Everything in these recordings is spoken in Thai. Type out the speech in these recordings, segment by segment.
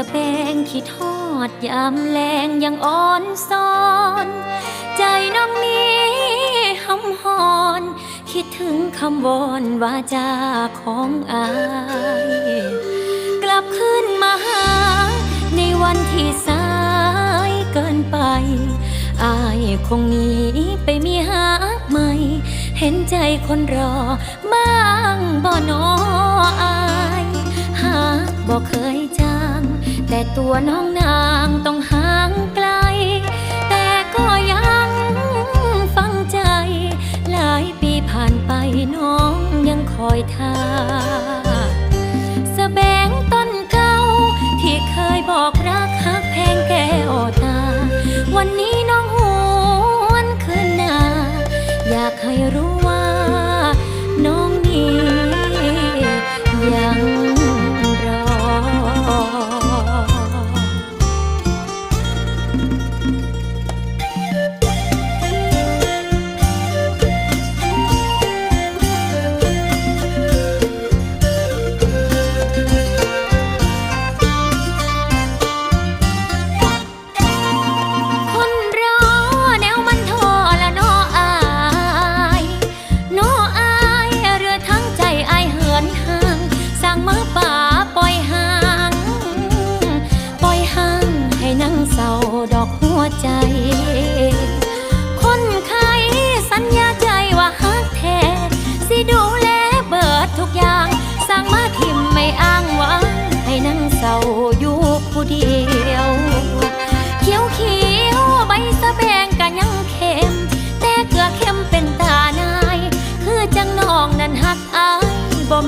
ะแบงคิดทอดยามแรงยังอ่อนซ้อน ใจน้องนี้หำหอน คิดถึงคำวอนวาจาของอาย กลับขึ้นมาหา ในวันที่สายเกินไป อายคงหนีไปมีหาใหม่ เห็นใจคนรอบ้างบ่นออาย หากบ่เคยจา แต่ตัวน้องนางต้องห่างไกล แต่ก็ยังฟังใจ หลายปีผ่านไปน้องยังคอยทา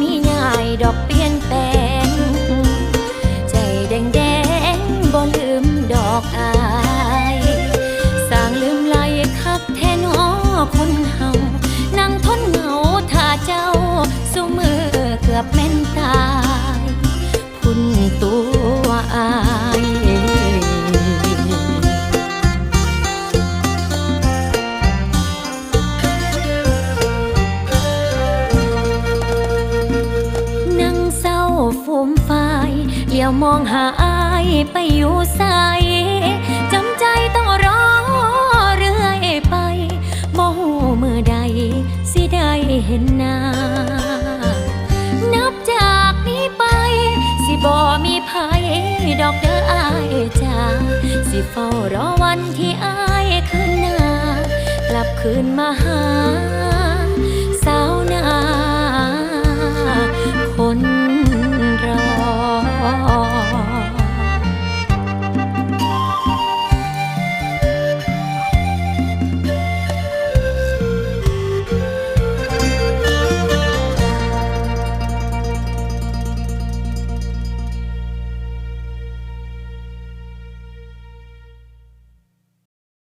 มีง่ายดอกเปลี่ยน ลียวมองหาอายไปอยู่ใสจำใจต้องรอเรื่อยไปบ่หูมือใดสิได้เห็นหน้า นับจากนี้ไป สิบ่มีภัยดอกเด้ออายจ้าสิเฝ้ารอวันที่อายคืนหน้ากลับคืนมาหา